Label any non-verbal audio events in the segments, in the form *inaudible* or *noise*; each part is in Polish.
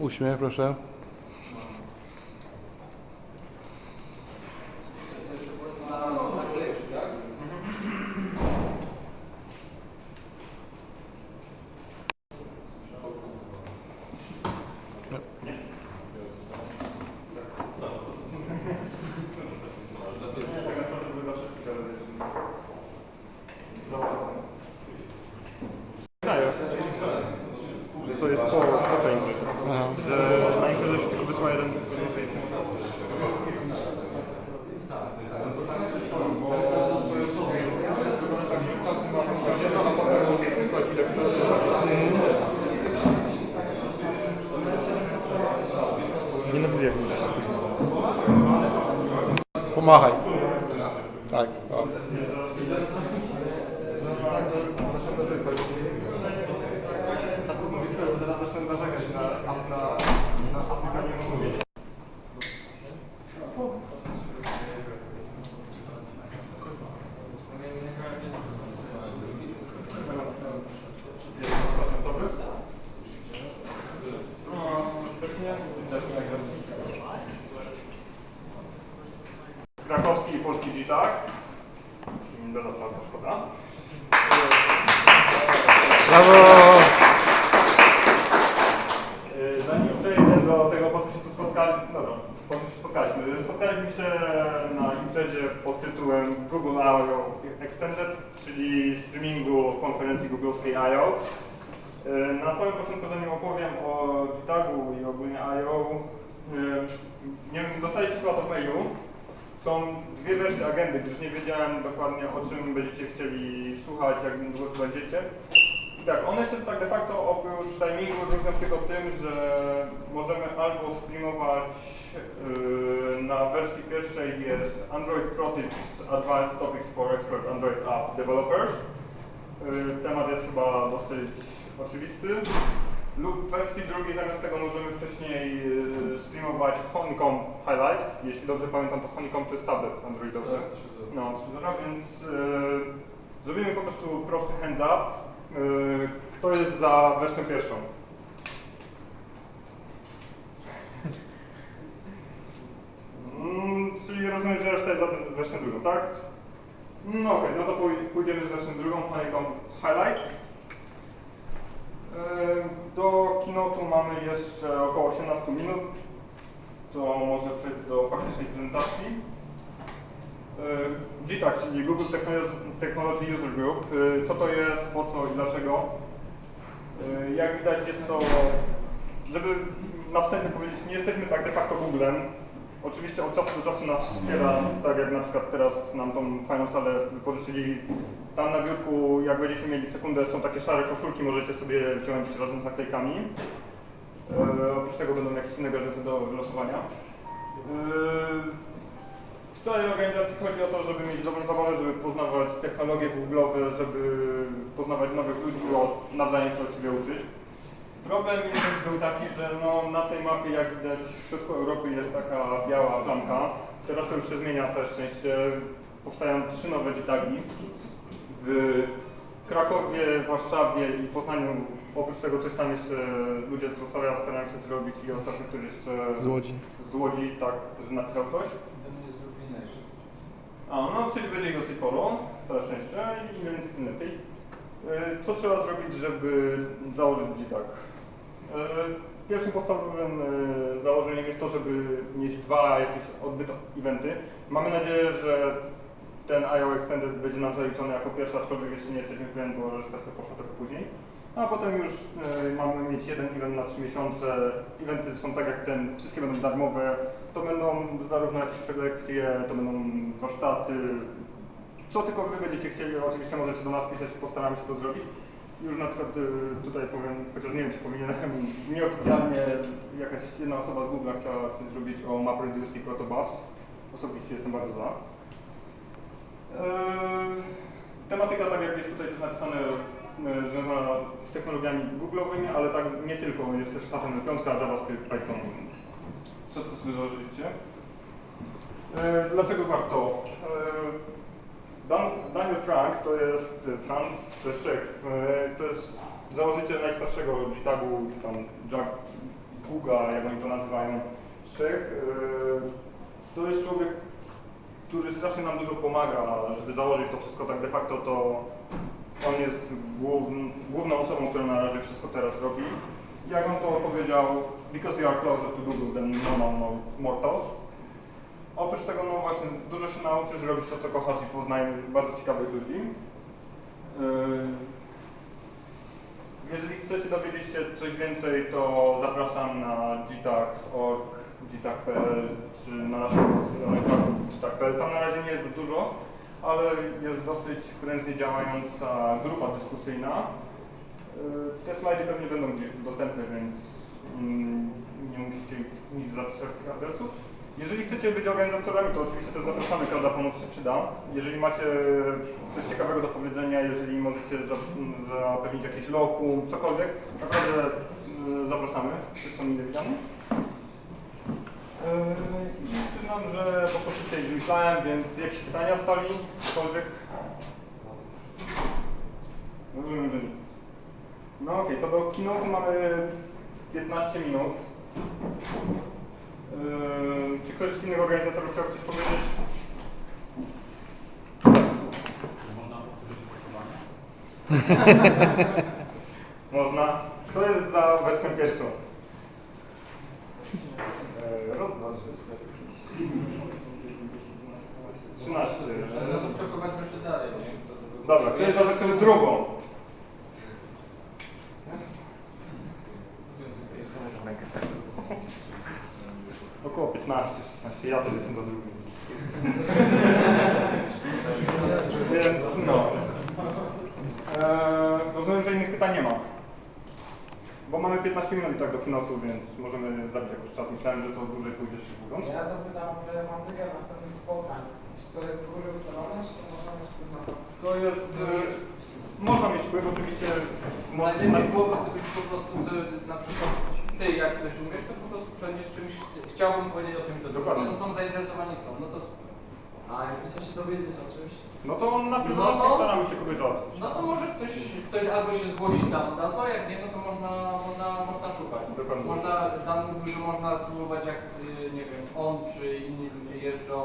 Uśmiech, proszę. Znają, że to jest po, po co im Aha. że na imprezie się tylko wysła jeden zdjęcie. Nie na jak mi Pomachaj. Tak. O. Zaraz zacznę narzekać na, na, do tego, po co się tu spotkaliśmy, dobra, po co się spotkaliśmy. Spotkaliśmy się na imprezie pod tytułem Google I.O. Extended, czyli streamingu z konferencji googlowskiej I.O. Yy, Na samym początku, zanim opowiem o GTAG-u i ogólnie I.O., yy, nie wiem, dostaliście chyba to w mailu. Są dwie wersje agendy, gdyż nie wiedziałem dokładnie o czym będziecie chcieli słuchać, jak długo będziecie. I tak, one się tak de facto oprócz timingu różnią tylko tym, że możemy albo streamować yy, na wersji pierwszej jest Android Protege Advanced Topics for Expert Android App Developers. Yy, temat jest chyba dosyć oczywisty. Lub w wersji drugiej zamiast tego możemy wcześniej yy, streamować Honeycomb Highlights. Jeśli dobrze pamiętam, to Honeycomb to jest tablet androidowy. No, 3.0, więc yy, zrobimy po prostu prosty hand up. Yy, Kto jest za wersją pierwszą? Mm, czyli rozumiem, że reszta jest za wersją drugą, tak? No okej, no to pój- pójdziemy z wersją drugą, Honeycomb Highlights. Yy, Do keynote'u mamy jeszcze około 18 minut, to może przejdę do faktycznej prezentacji. GTAG, czyli Google Techno- Technology User Group. Yy, Co to jest, po co i dlaczego? Yy, Jak widać jest to, żeby na wstępie powiedzieć, nie jesteśmy tak de facto Googlem. Oczywiście od czasu do czasu nas wspiera, tak jak na przykład teraz nam tą fajną salę wypożyczyli. Tam na biurku, jak będziecie mieli sekundę, są takie szare koszulki, możecie sobie wziąć razem z naklejkami. Oprócz tego będą jakieś inne gadżety do wylosowania. Yy, w całej organizacji chodzi o to, żeby mieć dobrą zabawę, żeby poznawać technologie google'owe, żeby poznawać nowych ludzi, o nawzajem się od siebie uczyć. Problem był taki, że no, na tej mapie, jak widać, w środku Europy jest taka biała plamka. Teraz to już się zmienia, całe szczęście. Powstają trzy nowe GTAGi. W Krakowie, Warszawie i Poznaniu, oprócz tego coś tam jeszcze ludzie z Wrocławia starają się zrobić i ostatnio ktoś jeszcze Z Łodzi. z Łodzi, tak, też napisał ktoś. A, no, czyli będzie ich dosyć sporo, całe szczęście i im więcej, tym lepiej. E, Co trzeba zrobić, żeby założyć GTAG? E, Pierwszym podstawowym e, założeniem jest to, żeby mieć dwa jakieś odbyt eventy. Mamy nadzieję, że ten IO Extended będzie nam zaliczony jako pierwszy, aczkolwiek jeszcze nie jesteśmy pewni, bo rejestracja poszła trochę później. A potem już mamy mieć jeden event na 3 miesiące. Eventy są tak jak ten, wszystkie będą darmowe. To będą zarówno jakieś prelekcje, to będą warsztaty. Co tylko wy będziecie chcieli, oczywiście możecie do nas pisać, postaramy się to zrobić. Już na przykład y, tutaj powiem, chociaż nie wiem czy powinienem, *laughs* nieoficjalnie jakaś jedna osoba z Google chciała coś zrobić o MapReduce i Protobufs. Osobiście jestem bardzo za. Eee, Tematyka, tak jak jest tutaj też napisane, e, związana technologiami google'owymi, ale tak nie tylko, jest też HTML5, JavaScript, Python. Co tylko sobie założyliście? E, Dlaczego warto? E, Dan, Daniel Frank to jest e, Franz Przeszczek, e, to jest założyciel najstarszego GTAG-u, czy tam Jag, Guga, jak oni to nazywają, z Czech. To jest człowiek, który strasznie nam dużo pomaga, żeby założyć to wszystko tak de facto, to on jest główn, główną osobą, która na razie wszystko teraz robi. Jak on to powiedział, because you are closer to Google than normal mo- mortals. Oprócz tego, no właśnie, dużo się nauczysz, robisz to, co kochasz i poznajesz bardzo ciekawych ludzi. Yy, Jeżeli chcecie dowiedzieć się coś więcej, to zapraszam na gtax.org, gtax.pl czy na naszą stronę gtax.pl. Tam na razie nie jest dużo, ale jest dosyć prężnie działająca grupa dyskusyjna. Yy, Te slajdy pewnie będą gdzieś dostępne, więc mm, nie musicie nic zapisać z tych adresów. Jeżeli chcecie być organizatorami, to oczywiście też zapraszamy, każda pomoc się przyda. Jeżeli macie coś ciekawego do powiedzenia, jeżeli możecie za- zapewnić jakieś lokum, cokolwiek, naprawdę yy, zapraszamy, tych są mile. Yy, I przyznam, że po prostu się myślałem, więc jakieś pytania z sali, cokolwiek? Rozumiem, że nic. No okej, to do keynote'u mamy 15 minut. Yy, czy ktoś z innych organizatorów chciał coś powiedzieć? Można powtórzyć głosowanie? *laughs* Można. Kto jest za wersją pierwszą? 13. No to dalej. Dobra, to jest za drugą. Około 15, 16. Ja też jestem za drugim. *laughs* Więc no. Eee, rozumiem, że innych pytań nie ma. Bo mamy 15 minut tak do kinotu, więc możemy zabić jakoś czas. Myślałem, że to dłużej pójdzie szczególnie. Ja zapytam, że mam zegar następnych spotkań. Czy to jest z góry ustalone, czy to można mieć wpływ na to? To jest... E, można mieć wpływ, oczywiście... Można, Najlepiej byłoby gdybyś po prostu, że na przykład ty jak coś umiesz, to po prostu przejdziesz czymś, chci- chciałbym powiedzieć o tym, to Dokładnie. są, są zainteresowani są, no to, A jakby chcesz się dowiedzieć o czymś? no to na pewno No to- staramy się kogoś załatwić. no to może ktoś, ktoś albo się zgłosi sam od razu, a jak nie, no to można, można, można szukać. Dokładnie. Można, Dan mówił, że można spróbować jak, y, nie wiem, on czy inni ludzie jeżdżą,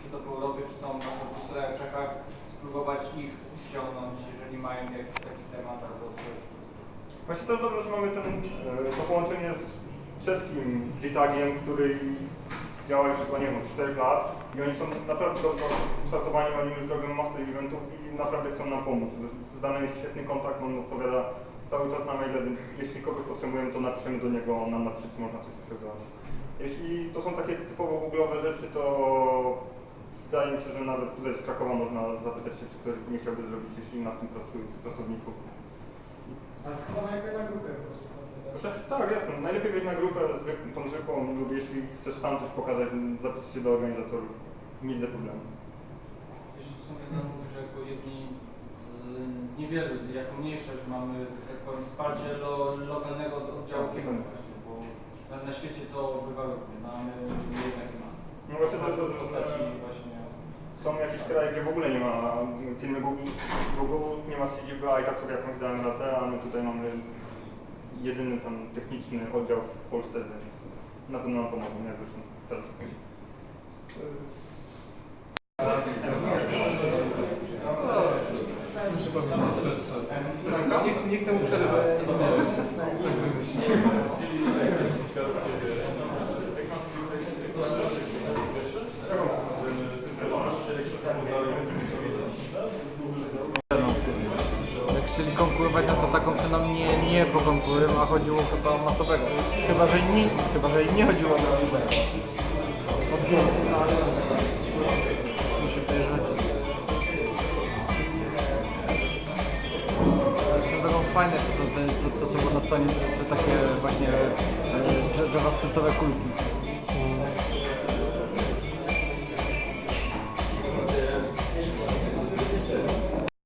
czy to po czy są na przykład w Czechach, spróbować ich ściągnąć, jeżeli mają jakiś taki temat albo coś. Właśnie to jest dobrze, że mamy ten, e, to połączenie z czeskim G-Tagiem, który działa już chyba, nie wiem, od 4 lat i oni są naprawdę dobrze kształtowani, oni już robią masę eventów i naprawdę chcą nam pomóc. Z, z Danem jest świetny kontakt, on odpowiada cały czas na maile, więc jeśli kogoś potrzebujemy, to napiszemy do niego, on nam napisze, czy można coś zrobić. Jeśli to są takie typowo google'owe rzeczy, to wydaje mi się, że nawet tutaj z Krakowa można zapytać się, czy ktoś nie chciałby zrobić, jeśli nad tym pracuje z pracowników. Ale chyba najpierw na grupę po prostu. Proszę? Tak, jasne. Najlepiej wejść na grupę zwyk, tą zwykłą lub jeśli chcesz sam coś pokazać, zapisać się do organizatorów. Nie widzę problemu. Jeszcze Dan mówi, że jako jedni z niewielu, jako mniejszość mamy, że tak powiem, wsparcie lo, lokalnego oddziału firmy właśnie, bo na, na świecie to bywa różnie, no a my my jednak nie mamy. No właśnie to Mamy jest właśnie są jakieś kraje, gdzie w ogóle nie ma firmy Google, Google nie ma siedziby, a i tak sobie jakąś dają radę, a my tutaj mamy jedyny tam techniczny oddział w Polsce, więc na pewno nam pomogą, jak zresztą teraz. Nie, nie chcę mu przerywać. Chcieli konkurować, no to taką ceną nie, nie pokonkurują, a chodziło chyba o masowego. Chyba, że nie, chyba, że nie chodziło o masowego. Odbiorcy, ale musi wyjeżdżać. Drogą fajne to, to, to, to, co było na stronie, te takie właśnie e, javascriptowe kulki.